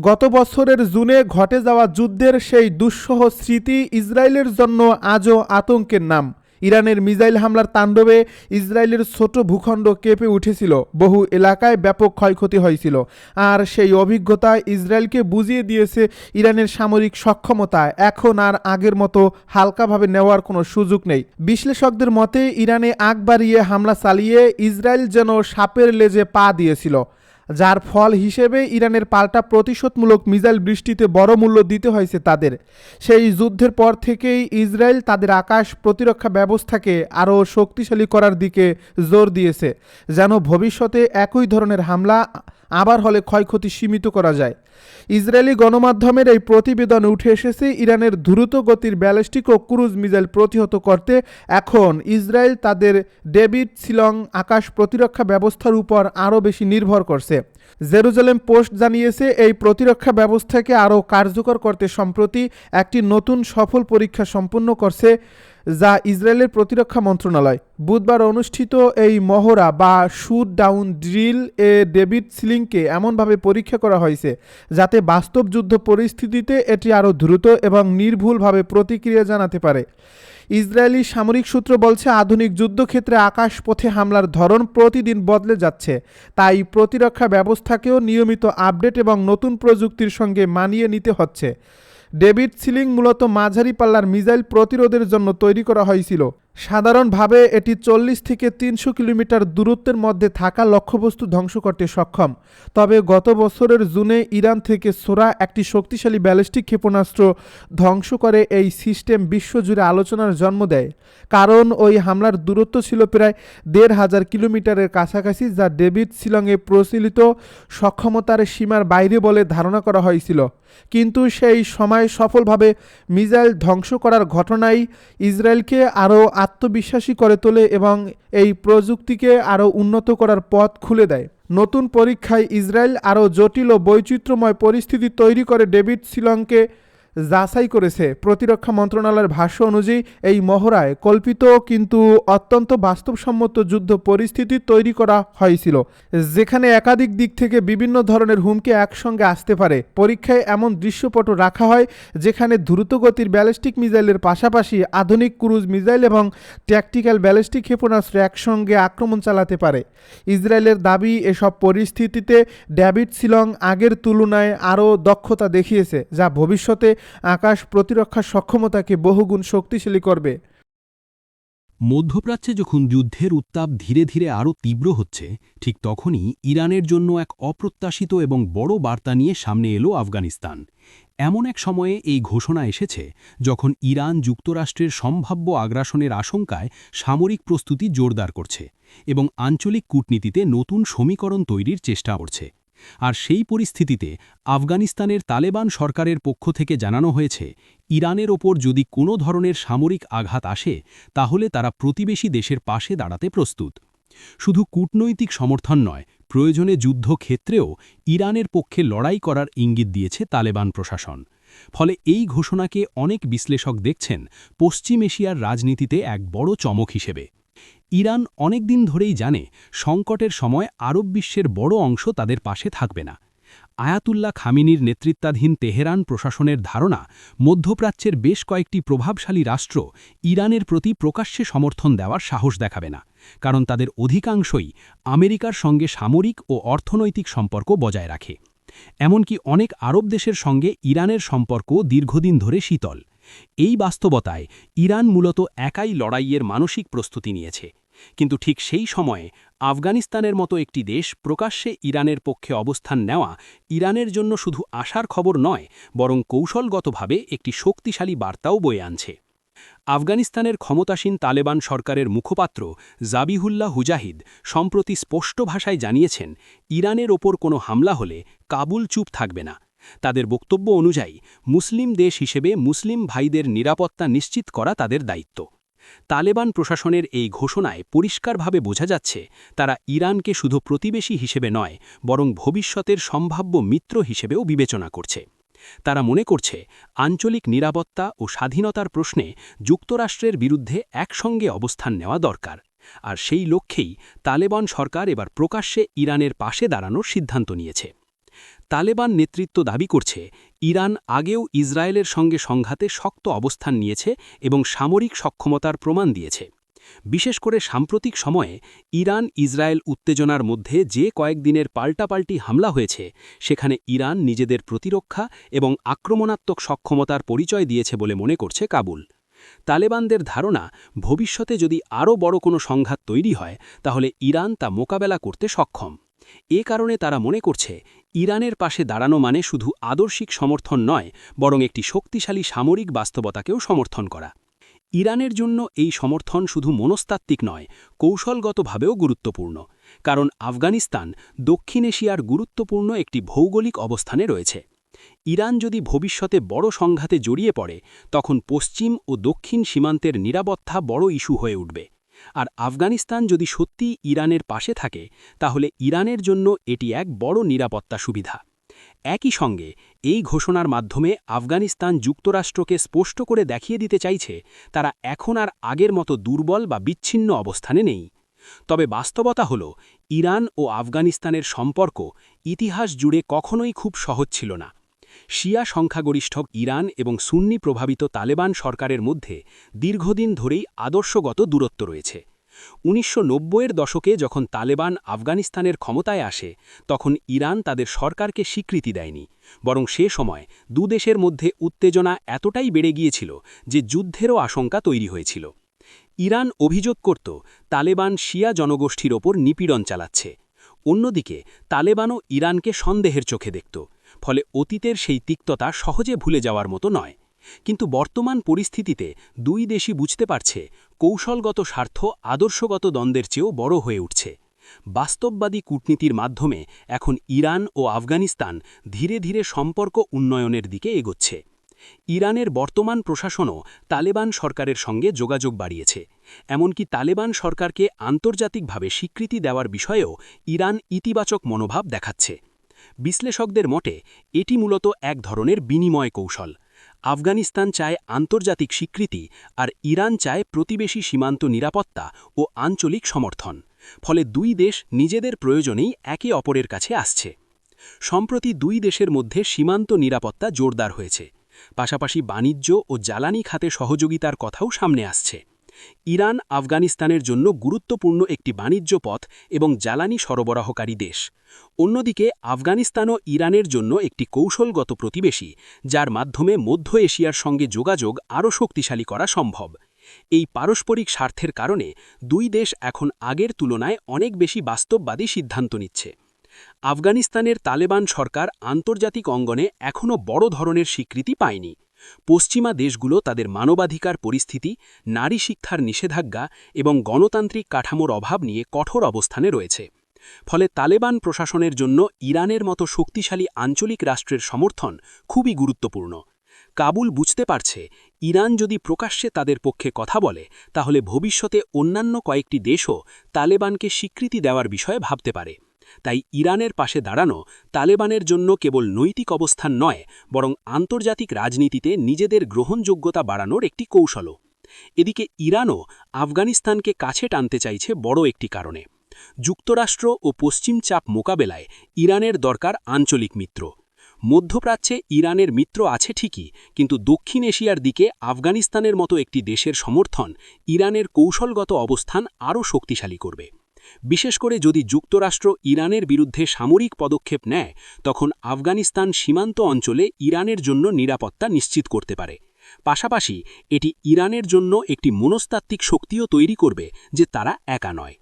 গত বছরের জুনে ঘটে যাওয়া যুদ্ধের সেই দুঃসহ স্মৃতি ইসরায়েলের জন্য আজও আতঙ্কের নাম। ইরানের মিসাইল হামলার তাণ্ডবে ইসরায়েলের ছোট ভূখণ্ড কেঁপে উঠেছিল। বহু এলাকায় ব্যাপক ক্ষয়ক্ষতি হয়েছিল। আর সেই অভিজ্ঞতা ইসরায়েলকে বুঝিয়ে দিয়েছে ইরানের সামরিক সক্ষমতা। এখন আর আগের মতো হালকাভাবে নেওয়ার কোনো সুযোগ নেই। বিশ্লেষকদের মতে, ইরানে আগ বাড়িয়ে হামলা চালিয়ে ইসরায়েল যেন সাপের লেজে পা দিয়েছিল। যার ফল হিসেবে ইরানের পাল্টা প্রতিশোধমূলক মিজাইল বৃষ্টিতে বড় মূল্য দিতে হয়েছে তাদের। সেই যুদ্ধের পর থেকেই ইসরায়েল তাদের আকাশ প্রতিরক্ষা ব্যবস্থাকে আরও শক্তিশালী করার দিকে জোর দিয়েছে, যেন ভবিষ্যতে একই ধরনের হামলা আবার হলে ক্ষয়ক্ষতি সীমিত করা যায়। ইসরায়েলি গণমাধ্যমের এই প্রতিবেদন উঠে এসেছে, ইরানের দ্রুত গতির ব্যালিস্টিক ও ক্রুজ মিসাইল প্রতিহত করতে। এখন ইসরায়েল তাদের ডেভিড সিলং আকাশ প্রতিরক্ষা ব্যবস্থার উপর আরও বেশি নির্ভর করছে। জেরুজালেম পোস্ট জানিয়েছে, এই প্রতিরক্ষা ব্যবস্থাকে আরও কার্যকর করতে সম্প্রতি একটি নতুন সফল পরীক্ষা সম্পন্ন করছে। যা ইসরায়েলের প্রতিরক্ষা মন্ত্রণালয়। বুধবার অনুষ্ঠিত এই মহড়া বা শুট ডাউন ড্রিল এ ডেভিড সিলিংকে এমনভাবে পরীক্ষা করা হয়েছে, যাতে বাস্তব যুদ্ধ পরিস্থিতিতে এটি আরও দ্রুত এবং নির্ভুলভাবে প্রতিক্রিয়া জানাতে পারে। ইসরায়েলি সামরিক সূত্র বলছে, আধুনিক যুদ্ধক্ষেত্রে আকাশপথে হামলার ধরন প্রতিদিন বদলে যাচ্ছে। তাই প্রতিরক্ষা ব্যবস্থাকেও নিয়মিত আপডেট এবং নতুন প্রযুক্তির সঙ্গে মানিয়ে নিতে হচ্ছে। ডেভিড সিলিং মূলত মাঝারি পাল্লার মিসাইল প্রতিরোধের জন্য তৈরি করা হয়েছিল। সাধারণভাবে এটি চল্লিশ থেকে তিনশো কিলোমিটার দূরত্বের মধ্যে থাকা লক্ষ্যবস্তু ধ্বংস করতে সক্ষম। তবে গত বছরের জুনে ইরান থেকে সোরা একটি শক্তিশালী ব্যালিস্টিক ক্ষেপণাস্ত্র ধ্বংস করে এই সিস্টেম বিশ্বজুড়ে আলোচনার জন্ম দেয়। কারণ ওই হামলার দূরত্ব ছিল প্রায় দেড় হাজার কিলোমিটারের কাছাকাছি, যা ডেভিড শিলংয়ে প্রচলিত সক্ষমতার সীমার বাইরে বলে ধারণা করা হয়েছিল। কিন্তু সেই সময় সফলভাবে মিসাইল ধ্বংস করার ঘটনাই ইসরায়েলকে আরও আত্মবিশ্বাসী করে তোলে এবং এই প্রযুক্তিকে আরও উন্নত করার পথ খুলে দেয়। নতুন পরীক্ষায় ইসরায়েল আরও জটিল ও বৈচিত্র্যময় পরিস্থিতি তৈরি করে ডেভিড শিলংকে যাচাই করেছে। প্রতিরক্ষা মন্ত্রণালয়ের ভাষ্য অনুযায়ী, এই মহড়ায় কল্পিত কিন্তু অত্যন্ত বাস্তবসম্মত যুদ্ধ পরিস্থিতি তৈরি করা হয়েছিল, যেখানে একাধিক দিক থেকে বিভিন্ন ধরনের হুমকি একসঙ্গে আসতে পারে। পরীক্ষায় এমন দৃশ্যপট রাখা হয়, যেখানে দ্রুতগতির ব্যালিস্টিক মিসাইলের পাশাপাশি আধুনিক ক্রুজ মিসাইল এবং ট্যাকটিক্যাল ব্যালিস্টিক ক্ষেপণাস্ত্র একসঙ্গে আক্রমণ চালাতে পারে। ইসরায়েলের দাবি, এসব পরিস্থিতিতে ড্যাভিড সিলং আগের তুলনায় আরও দক্ষতা দেখিয়েছে, যা ভবিষ্যতে আকাশ প্রতিরক্ষা সক্ষমতাকে বহুগুণ শক্তিশালী করবে। মধ্যপ্রাচ্যে যখন যুদ্ধের উত্তাপ ধীরে ধীরে আরও তীব্র হচ্ছে, ঠিক তখনই ইরানের জন্য এক অপ্রত্যাশিত এবং বড় বার্তা নিয়ে সামনে এলো আফগানিস্তান। এমন এক সময়ে এই ঘোষণা এসেছে, যখন ইরান যুক্তরাষ্ট্রের সম্ভাব্য আগ্রাসনের আশঙ্কায় সামরিক প্রস্তুতি জোরদার করছে এবং আঞ্চলিক কূটনীতিতে নতুন সমীকরণ তৈরির চেষ্টা করছে। আর সেই পরিস্থিতিতে আফগানিস্তানের তালেবান সরকারের পক্ষ থেকে জানানো হয়েছে, ইরানের ওপর যদি কোনো ধরনের সামরিক আঘাত আসে, তাহলে তারা প্রতিবেশী দেশের পাশে দাঁড়াতে প্রস্তুত। শুধু কূটনৈতিক সমর্থন নয়, প্রয়োজনে যুদ্ধক্ষেত্রেও ইরানের পক্ষে লড়াই করার ইঙ্গিত দিয়েছে তালেবান প্রশাসন। ফলে এই ঘোষণাকে অনেক বিশ্লেষক দেখছেন পশ্চিম এশিয়ার রাজনীতিতে এক বড় চমক হিসেবে। ইরান অনেক দিন ধরেই জানে সংকটের সময় আরব বিশ্বের বড় অংশ তাদের পাশে থাকবে না। আয়াতুল্লাহ খামিনির নেতৃত্বাধীন তেহরান প্রশাসনের ধারণা, মধ্যপ্রাচ্যের বেশ কয়েকটি প্রভাবশালী রাষ্ট্র ইরানের প্রতি প্রকাশ্যে সমর্থন দেওয়ার সাহস দেখাবে না, কারণ তাদের অধিকাংশই আমেরিকার সঙ্গে সামরিক ও অর্থনৈতিক সম্পর্ক বজায় রাখে। এমনকি অনেক আরব দেশের সঙ্গে ইরানের সম্পর্ক দীর্ঘদিন ধরে শীতল। এই বাস্তবতায় ইরান মূলত একাই লড়াইয়ের মানসিক প্রস্তুতি নিয়েছে। কিন্তু ঠিক সেই সময়ে আফগানিস্তানের মতো একটি দেশ প্রকাশ্যে ইরানের পক্ষে অবস্থান নেওয়া ইরানের জন্য শুধু আশার খবর নয়, বরং কৌশলগতভাবে একটি শক্তিশালী বার্তাও বয়ে আনছে। আফগানিস্তানের ক্ষমতাসীন তালেবান সরকারের মুখপাত্র জাবিহুল্লাহ হুজাহিদ সম্প্রতি স্পষ্ট ভাষায় জানিয়েছেন, ইরানের ওপর কোনো হামলা হলে কাবুল চুপ থাকবে না। তাদের বক্তব্য অনুযায়ী, মুসলিম দেশ হিসেবে মুসলিম ভাইদের নিরাপত্তা নিশ্চিত করা তাদের দায়িত্ব। তালেবান প্রশাসনের এই ঘোষণায় পরিষ্কারভাবে বোঝা যাচ্ছে, তারা ইরানকে শুধু প্রতিবেশী হিসেবে নয়, বরং ভবিষ্যতের সম্ভাব্য মিত্র হিসেবেও বিবেচনা করছে। তারা মনে করছে, আঞ্চলিক নিরাপত্তা ও স্বাধীনতার প্রশ্নে যুক্তরাষ্ট্রের বিরুদ্ধে একসঙ্গে অবস্থান নেওয়া দরকার, আর সেই লক্ষ্যেই তালেবান সরকার এবার প্রকাশ্যে ইরানের পাশে দাঁড়ানোর সিদ্ধান্ত নিয়েছে। তালেবান নেতৃত্ব দাবি করছে, ইরান আগেও ইসরায়েলের সঙ্গে সংঘাতে শক্ত অবস্থান নিয়েছে এবং সামরিক সক্ষমতার প্রমাণ দিয়েছে। বিশেষ করে সাম্প্রতিক সময়ে ইরান ইসরায়েল উত্তেজনার মধ্যে যে কয়েকদিনের পাল্টাপাল্টি হামলা হয়েছে, সেখানে ইরান নিজেদের প্রতিরক্ষা এবং আক্রমণাত্মক সক্ষমতার পরিচয় দিয়েছে বলে মনে করছে কাবুল। তালেবানদের ধারণা, ভবিষ্যতে যদি আরও বড় কোনো সংঘাত তৈরি হয়, তাহলে ইরান তা মোকাবেলা করতে সক্ষম। এ কারণে তারা মনে করছে ইরানের পাশে দাঁড়ানো মানে শুধু আদর্শিক সমর্থন নয়, বরং একটি শক্তিশালী সামরিক বাস্তবতাকেও সমর্থন করা। ইরানের জন্য এই সমর্থন শুধু মনস্তাত্ত্বিক নয়, কৌশলগতভাবেও গুরুত্বপূর্ণ, কারণ আফগানিস্তান দক্ষিণ এশিয়ার গুরুত্বপূর্ণ একটি ভৌগোলিক অবস্থানে রয়েছে। ইরান যদি ভবিষ্যতে বড় সংঘাতে জড়িয়ে পড়ে, তখন পশ্চিম ও দক্ষিণ সীমান্তের নিরাপত্তা বড় ইস্যু হয়ে উঠবে। আর আফগানিস্তান যদি সত্যিই ইরানের পাশে থাকে, তাহলে ইরানের জন্য এটি এক বড় নিরাপত্তা সুবিধা। একই সঙ্গে, এই ঘোষণার মাধ্যমে আফগানিস্তান যুক্তরাষ্ট্রকে স্পষ্ট করে দেখিয়ে দিতে চাইছে, তারা এখন আর আগের মতো দুর্বল বা বিচ্ছিন্ন অবস্থানে নেই। তবে বাস্তবতা হল, ইরান ও আফগানিস্তানের সম্পর্ক ইতিহাস জুড়ে কখনোই খুব সহজ ছিল না। শিয়া সংখ্যাগরিষ্ঠ ইরান এবং সুন্নি প্রভাবিত তালেবান সরকারের মধ্যে দীর্ঘদিন ধরেই আদর্শগত দূরত্ব রয়েছে। উনিশশো এর দশকে যখন তালেবান আফগানিস্তানের ক্ষমতায় আসে, তখন ইরান তাদের সরকারকে স্বীকৃতি দেয়নি, বরং সে সময় দুদেশের মধ্যে উত্তেজনা এতটাই বেড়ে গিয়েছিল যে যুদ্ধেরও আশঙ্কা তৈরি হয়েছিল। ইরান অভিযোগ করত, তালেবান শিয়া জনগোষ্ঠীর ওপর নিপীড়ন চালাচ্ছে। অন্যদিকে, তালেবানও ইরানকে সন্দেহের চোখে দেখত। ফলে অতীতের সেই তিক্ততা সহজে ভুলে যাওয়ার মতো নয়। কিন্তু বর্তমান পরিস্থিতিতে দুই দেশই বুঝতে পারছে, কৌশলগত স্বার্থ আদর্শগত দ্বন্দ্বের চেয়েও বড় হয়ে উঠছে। বাস্তববাদী কূটনীতির মাধ্যমে এখন ইরান ও আফগানিস্তান ধীরে ধীরে সম্পর্ক উন্নয়নের দিকে এগোচ্ছে। ইরানের বর্তমান প্রশাসনও তালেবান সরকারের সঙ্গে যোগাযোগ বাড়িয়েছে। এমনকি তালেবান সরকারকে আন্তর্জাতিকভাবে স্বীকৃতি দেওয়ার বিষয়েও ইরান ইতিবাচক মনোভাব দেখাচ্ছে। বিশ্লেষকদের মতে, এটি মূলত এক ধরনের বিনিময় কৌশল। আফগানিস্তান চায় আন্তর্জাতিক স্বীকৃতি আর ইরান চায় প্রতিবেশী সীমান্ত নিরাপত্তা ও আঞ্চলিক সমর্থন। ফলে দুই দেশ নিজেদের প্রয়োজনেই একে অপরের কাছে আসছে। সম্প্রতি দুই দেশের মধ্যে সীমান্ত নিরাপত্তা জোরদার হয়েছে। পাশাপাশি বাণিজ্য ও জ্বালানি খাতে সহযোগিতার কথাও সামনে আসছে। ইরান আফগানিস্তানের জন্য গুরুত্বপূর্ণ একটি বাণিজ্য পথ এবং জ্বালানি সরবরাহকারী দেশ। অন্যদিকে আফগানিস্তানও ইরানের জন্য একটি কৌশলগত প্রতিবেশী, যার মাধ্যমে মধ্য এশিয়ার সঙ্গে যোগাযোগ আরও শক্তিশালী করা সম্ভব। এই পারস্পরিক স্বার্থের কারণে দুই দেশ এখন আগের তুলনায় অনেক বেশি বাস্তববাদী সিদ্ধান্ত নিচ্ছে। আফগানিস্তানের তালেবান সরকার আন্তর্জাতিক অঙ্গনে এখনও বড় ধরনের স্বীকৃতি পায়নি। পশ্চিমা দেশগুলো তাদের মানবাধিকার পরিস্থিতি, নারী শিক্ষার নিষেধাজ্ঞা এবং গণতান্ত্রিক কাঠামোর অভাব নিয়ে কঠোর অবস্থানে রয়েছে। ফলে তালেবান প্রশাসনের জন্য ইরানের মতো শক্তিশালী আঞ্চলিক রাষ্ট্রের সমর্থন খুবই গুরুত্বপূর্ণ। কাবুল বুঝতে পারছে, ইরান যদি প্রকাশ্যে তাদের পক্ষে কথা বলে, তাহলে ভবিষ্যতে অন্যান্য কয়েকটি দেশও তালেবানকে স্বীকৃতি দেওয়ার বিষয়ে ভাবতে পারে। তাই ইরানের পাশে দাঁড়ানো তালেবানের জন্য কেবল নৈতিক অবস্থান নয়, বরং আন্তর্জাতিক রাজনীতিতে নিজেদের গ্রহণযোগ্যতা বাড়ানোর একটি কৌশলও। এদিকে ইরানও আফগানিস্তানকে কাছে টানতে চাইছে বড় একটি কারণে। যুক্তরাষ্ট্র ও পশ্চিম চাপ মোকাবেলায় ইরানের দরকার আঞ্চলিক মিত্র। মধ্যপ্রাচ্যে ইরানের মিত্র আছে ঠিকই, কিন্তু দক্ষিণ এশিয়ার দিকে আফগানিস্তানের মতো একটি দেশের সমর্থন ইরানের কৌশলগত অবস্থান আরও শক্তিশালী করবে। বিশেষ করে যদি যুক্তরাষ্ট্র ইরানের বিরুদ্ধে সামরিক পদক্ষেপ নেয়, তখন আফগানিস্তান সীমান্ত অঞ্চলে ইরানের জন্য নিরাপত্তা নিশ্চিত করতে পারে। পাশাপাশি, এটি ইরানের জন্য একটি মনস্তাত্ত্বিক শক্তিও তৈরি করবে যে তারা একা নয়।